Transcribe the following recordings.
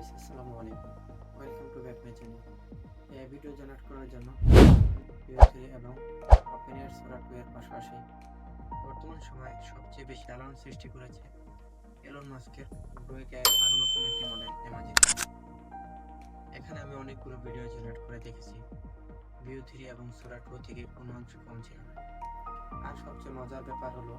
Guys আসসালামু আলাইকুম। Welcome to back my channel এই ভিডিও জেনারেট করার জন্য PO3 এবং ওপেনিয়ার সোরা 2 এর পাশাপাশি বর্তমান সময়ে সবচেয়ে বেশি আলোড়ন সৃষ্টি করেছে এলন মাস্কের ব্রুইকে আর নতুন একটি মডেল অ্যামাজন এখানে আমি অনেকগুলো ভিডিও জেনারেট করে দেখেছি। ভিউ থ্রি এবং সোরা টু থেকে কোনো অংশ কম ছিল না। আর সবচেয়ে মজার ব্যাপার হলো,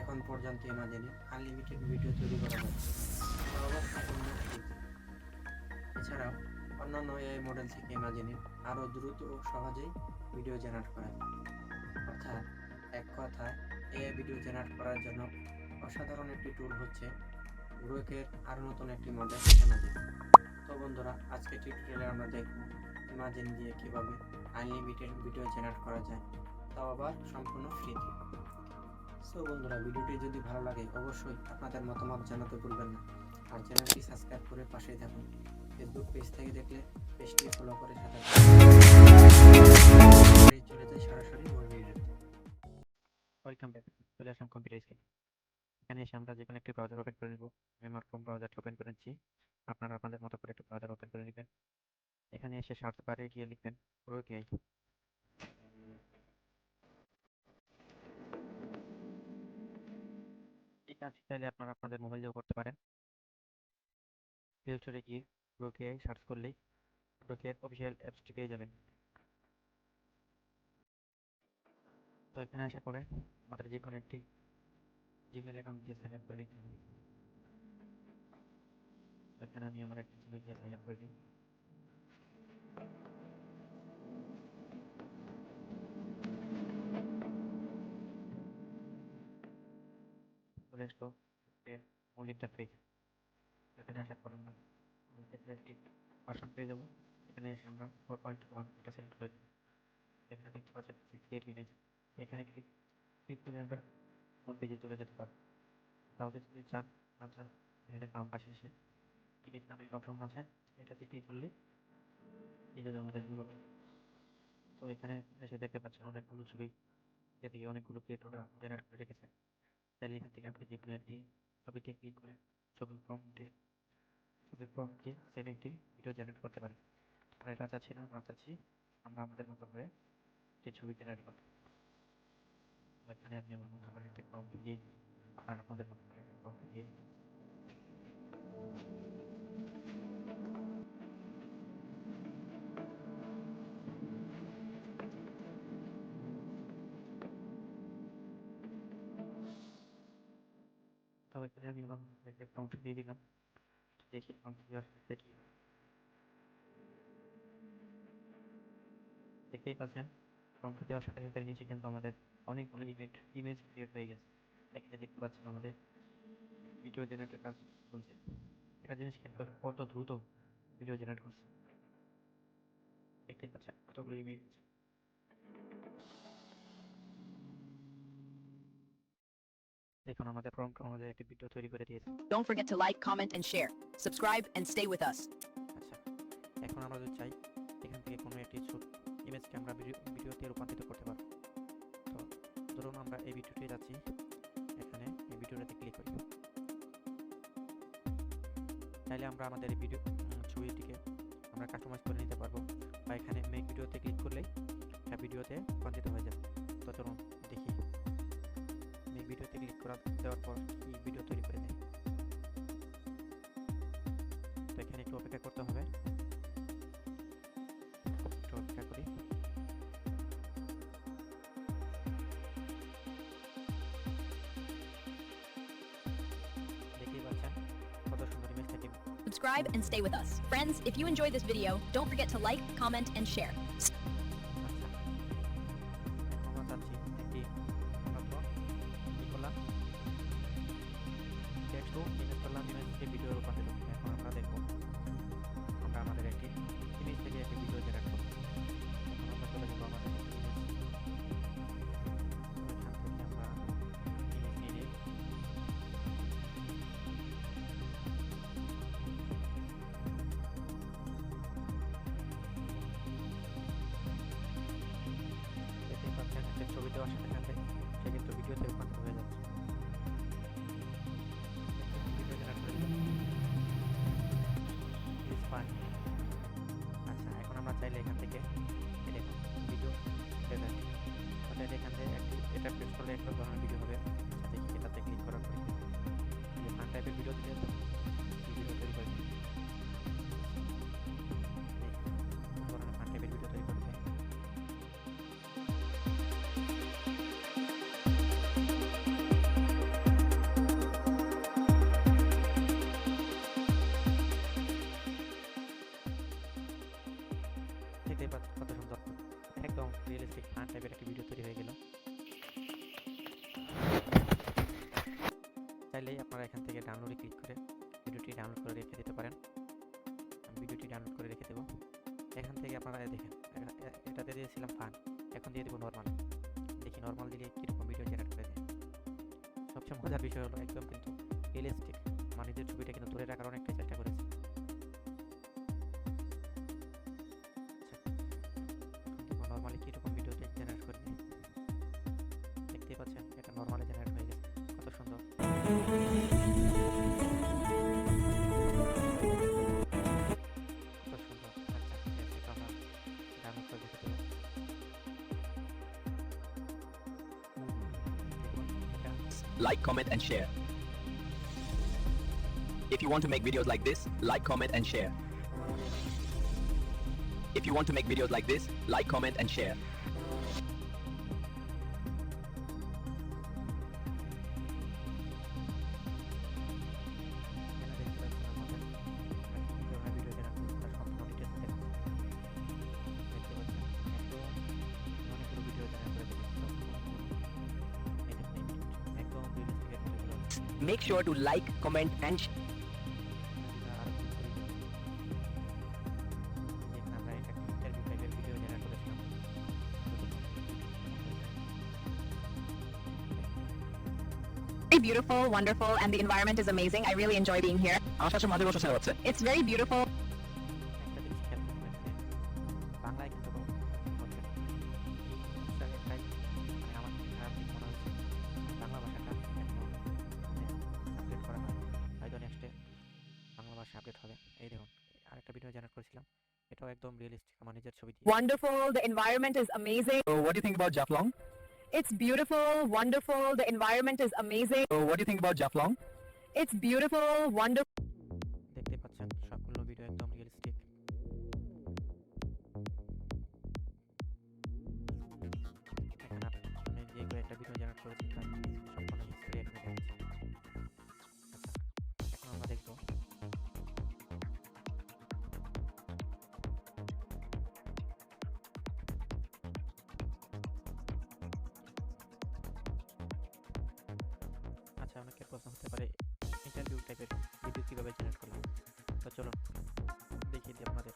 এখন পর্যন্ত অ্যামাজনে আনলিমিটেড ভিডিও তৈরি করা যাচ্ছে। তাও আবার সম্পূর্ণ free তে। এছাড়াও অন্যান্য এআই মডেল থেকে অ্যামাজনে আরও দ্রুত ও সহজেই ভিডিও জেনারেট করা যায়। অর্থাৎ এক কথায় এআই ভিডিও জেনারেট করার জন্য অসাধারণ একটি টুল হচ্ছে গ্রোকের আরও নতুন একটি মডেল অ্যামাজন তো বন্ধুরা আজকে টিউটোরিয়ালে আমরা দেখব ইমাজিন দিয়ে কীভাবে আনলিমিটেড ভিডিও জেনারেট করা যায়, তাও আবার সম্পূর্ণ ফ্রিতে সো বন্ধুরা, ভিডিওটি যদি ভালো লাগে, অবশ্যই আপনাদের মতামত জানাতে ভুলবেন না। আর চ্যানেলটি সাবস্ক্রাইব করে পাশেই থাকুন। ফেসবুক পেজ থেকে দেখলে পেজটি ফলো করে সাথে। চলে যায় সরাসরি ওয়েলকাম ব্যাক চলে আসলাম কম্পিউটার স্ক্রিন এখানে এসে আমরা যে কোনো একটি ব্রাউজার ওপেন করে নেব। আমি আমার ক্রোম ব্রাউজারটি ওপেন করে নিচ্ছি। আপনারা আপনাদের মতো করে একটি ব্রাউজার ওপেন করে নেবেন। এখানে এসে সার্চ বারে গিয়ে লিখবেন ওকেআই এই কাজটি চাইলে আপনারা আপনাদের মোবাইল দিয়েও করতে পারেন। প্লে স্টোরে গিয়ে ওকেআই সার্চ করলেই ওকেআই অফিসিয়াল অ্যাপসটি পেয়ে যাবেন। তো এখানে আসার পরে আমাদের যে কোনো একটি জিমেল অ্যাকাউন্ট দিয়ে সাইন আপ করে নিতে হবে। তো এখানে আমি আমার একটি জিমেল দিয়ে সাইন আপ করে দিই চলে আসলো মূল ইন্টারফেস এখানে আসার পর আমরা এখানে একটি পেয়ে যাব। এখানে এসে আমরা ফোর পয়েন্ট ওয়ান এটা সিলেক্ট করে দিই এখানে দেখতে পাচ্ছেন ক্রিয়েট ইমেজ এখানে ক্লিক ক্লিক করে আমরা হোম পেজে চলে যেতে পারব। তাহলে যদি চান আপনার এখানে বাম পাশে এসে ইমেজ নামে অপশন আছে, এটাতে ক্লিক করলে ইমেজ আমাদের তো এখানে এসে দেখতে পাচ্ছেন অনেকগুলো ছবি। এদিকে অনেকগুলো ক্রিয়েটররা জেনারেট করে রেখেছে। তাহলে এখান থেকে আপনি যে কোনো একটি ছবিতে ক্লিক করে ছবির প্রম্পটে ছবির প্রম্পটে সেভ একটি ভিডিও জেনারেট করতে পারেন। আমরা এটা চাচ্ছি না, আমরা চাচ্ছি আমরা আমাদের মতো করে যে ছবি জেনারেট করতে এখানে আপনি আমার মতো করে একটা প্রম্পট দিয়ে আর আমাদের মতো করে প্রম্পট দিয়ে তো এখানে আমি প্রম্পট দিয়ে দিলাম দেখি প্রম্পট দেওয়ার সাথে কি? দেখতেই পাচ্ছেন প্রম্পট দেওয়ার সাথে সাথে নিচে কিন্তু আমাদের অনেকগুলো ইমেজ ইমেজ ক্রিয়েট হয়ে গেছে। এখানে দেখতে পাচ্ছেন আমাদের ভিডিও জেনারেটের কাজ চলছে। একটা জিনিস করুন, কত দ্রুত ভিডিও জেনারেট করছে। দেখতেই পাচ্ছেন কতগুলো ইমেজ দেখুন আমাদের প্রম্পট আমাদের একটি ভিডিও তৈরি করে দিয়েছে। Don't forget to like, comment, and share. Subscribe and stay with us. আচ্ছা এখন আমরা যদি চাই এখান থেকে কোনো একটি ইমেজকে আমরা ভিডিও ভিডিওতে রূপান্তরিত করতে পারব। তো ধরুন আমরা এই ভিডিওটি যাচ্ছি এখানে এই ভিডিওটাতে ক্লিক করি। তাইলে আমরা আমাদের এই ভিডিও ছবিটিকে আমরা কাস্টমাইজ করে নিতে পারব। বা এখানে মেক ভিডিওতে ক্লিক করলেই একটা ভিডিওতে রূপান্তরিত হয়ে যাবে। তো চলুন দেখি। করা দেওয়ার পর কি ভিডিও তৈরি করে দেয় তো এখানে একটু অপেক্ষা করতে হবে একটু অপেক্ষা করি Subscribe and stay with us. Friends, if you enjoyed this video, don't forget to like, comment, and share. থেকে দেখুন ভিডিও প্লেব্যাক অর্থাৎ এখান থেকে একটি এটা প্রেস করলে একটা ধরনের থেকে আপনারা দেখেন এটাতে দিয়েছিলাম ফান। এখন দিয়ে দেবো নর্মাল দেখি নর্মাল দিলে কীরকম ভিডিও জেনারেট করে দেয় সবচেয়ে মজার বিষয় হলো, একদম কিন্তু রিয়েলিস্টিক মানুষদের ছবিটা কিন্তু ধরে রাখার অনেকটা চেষ্টা করেছি। Like, comment, and share. If you want to make videos like this, like, comment, and share. If you want to make videos like this, like, comment, and share. Make sure to like, comment and share. beautiful, wonderful, and the environment is amazing. I really enjoy being here. It's very beautiful. Update হবে এই দেখুন আরেকটা video generate করেছিলাম এটাও একদম realistic আমার নিজের ছবি দিয়ে Wonderful. The environment is amazing. So what do you think about Jaflong? It's beautiful, wonderful. The environment is amazing. So what do you think about Jaflong? It's beautiful, wonderful. অনেকের প্রশ্ন হতে পারে ইন্টারভিউ টাইপের video কীভাবে generate করলাম? তো চলুন, দেখিয়ে দিই আপনাদের।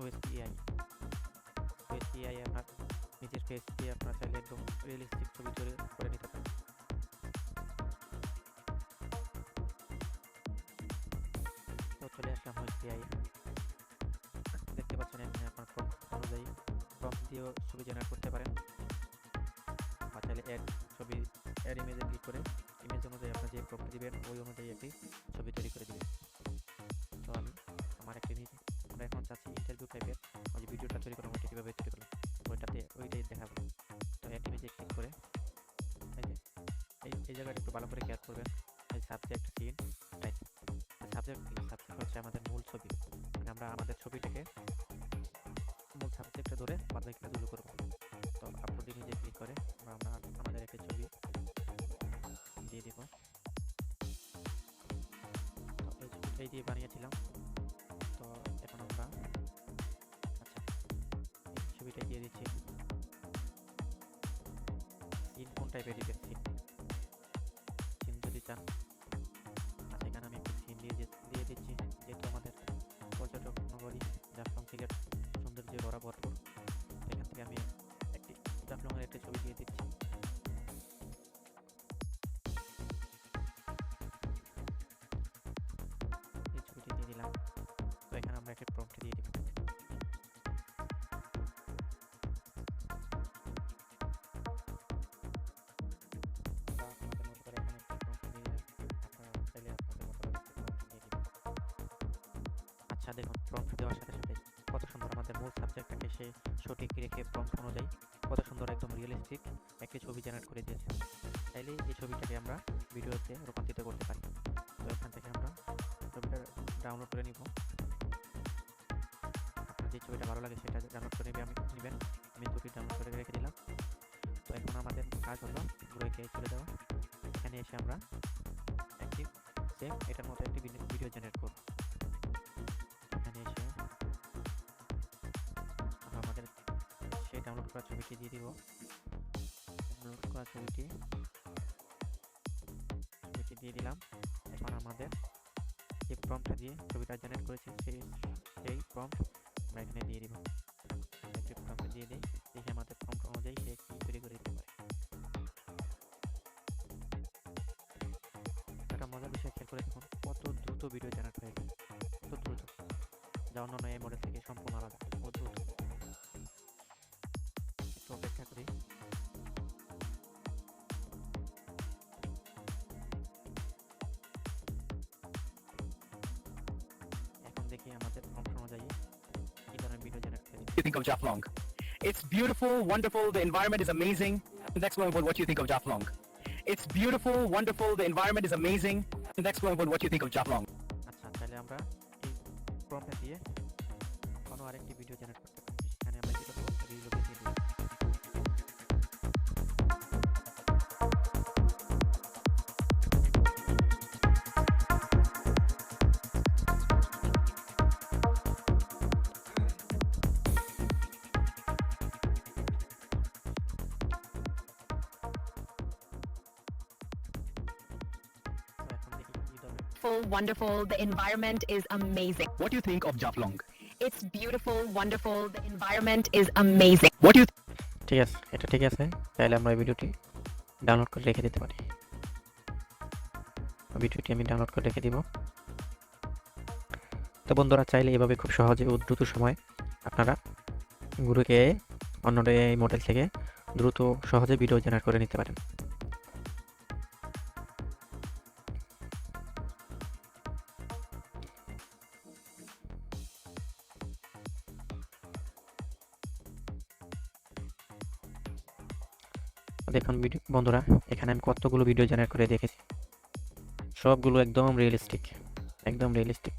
হলো ওএসপিআই ওএসপিআই আপনার নিজের ফেস দিয়ে আপনার চাইলে একদম রিয়েলিস্টিক ছবি তৈরি করে নিতে পারেন। তো চলে আসলাম ওএসপিআই দেখতে পাচ্ছেন এখানে আপনার প্রম্পট অনুযায়ী প্রম্পট দিয়েও ছবি জেনারেট করতে পারেন। বা চাইলে অ্যাড ছবি অ্যাড ইমেজে ক্লিক করে ইমেজ অনুযায়ী আপনার যে প্রম্পট দিবেন, ওই অনুযায়ী একটি ছবি তৈরি করে দিবেন। তো আমি, আমার একটি আমরা এখন চাচ্ছি ইন্টারভিউ টাইপের ওই যে ভিডিওটা তৈরি করলাম ওইটা কীভাবে তৈরি করলাম। ওইটাতে, ওইটাই দেখাবো। তো অ্যাড ইমেজে ক্লিক করে, এই যে, এই জায়গাটা একটু ভালো করে কেয়ার করবেন। এই সাবজেক্ট সিন সাবজেক্ট সাবজেক্ট হচ্ছে আমাদের মূল ছবি। মানে আমরা আমাদের ছবিটাকে মূল সাবজেক্টটা ধরে বাদ বাকিটা দুলো করব তো আপলোড ইমেজে ক্লিক করে আমরা আমরা আমাদের একটা ছবি দিয়ে দিব। এই দিয়ে বানিয়েছিলাম। টাইপের দিতে সিন সিন যদি চান আর এখানে আমি একটি সিন দিয়ে দিয়ে দিচ্ছি, যেহেতু আমাদের পর্যটক নগরী জাফলং সিলেট সৌন্দর্যে ভরা ভরপুর তো এখান থেকে আমি একটি জাফলংয়ের একটি ছবি দিয়ে দিচ্ছি। আচ্ছা দেখুন প্রম্পট দেওয়ার সাথে সাথে কত সুন্দর আমাদের মূল সাবজেক্টটাকে সে সঠিক রেখে প্রম্পট অনুযায়ী কত সুন্দর একদম রিয়েলিস্টিক একটি ছবি জেনারেট করে দিয়েছে। চাইলে এই ছবিটাকে আমরা ভিডিওতে রূপান্তরিত করতে পারি। তো এখান থেকে আমরা ছবিটা ডাউনলোড করে নিব। যে ছবিটা ভালো লাগে সেটা ডাউনলোড করে নেবে আমি নেবেন। আমি দুটি ডাউনলোড করে রেখে দিলাম। তো এখন আমাদের কাজ হলো গ্রুপে চলে দেওয়া। এখানে এসে আমরা একটি সেম এটার মতো একটি ভিডিও জেনারেট করব। ডাউনলোড করা ছবিটি দিয়ে দিব। ডাউনলোড করা ছবিটি। ছবিটি দিয়ে দিলাম। এখন আমাদের যে প্রম্পটটা দিয়ে ছবিটা জেনারেট করেছি সেই সেই প্রম্পট আমরা এখানে দিয়ে দিব। একটি প্রম্পট দিয়ে দিই, দেখি আমাদের প্রম্পট অনুযায়ী সে কি তৈরি করে দিতে পারে। একটা মজার বিষয় খেয়াল করে দেখুন, কত দ্রুত ভিডিও জেনারেট হয়ে যায় কত দ্রুত। যা অন্যান্য এই মডেল থেকে সম্পূর্ণ আলাদা। ও দ্রুত একটু অপেক্ষা করি এখন দেখি আমাদের প্রম্পট অনুযায়ী কি ধরনের ভিডিও জেনারেট করে What do you think of Jaflong? It's beautiful, wonderful, the environment is amazing. Let's explore about what you think of Jaflong. It's beautiful, wonderful, the environment is amazing. Let's explore about what you think of Jaflong. আচ্ছা তাহলে আমরা এই prompt দিয়ে কোনো আরেকটি video generate ধরনের wonderful. The environment is amazing. What do you think of Jaflong? It's beautiful, wonderful. The environment is amazing. What do you ঠিক আছে এটা ঠিক আছে তাহলে আমরা এই ভিডিওটি ডাউনলোড করে রেখে দিতে পারি ভিডিওটি আমি ডাউনলোড করে রেখে দিব তো বন্ধুরা চাইলে এভাবে খুব সহজে ও দ্রুত সময় আপনারা গুরুকে অন্য এই মডেল থেকে দ্রুত সহজে ভিডিও জেনারেট করে নিতে পারেন দেখুন ভিডিও, বন্ধুরা, এখানে আমি কতগুলো ভিডিও জেনারেট করে দেখেছি। সবগুলো একদম রিয়েলিস্টিক একদম রিয়েলিস্টিক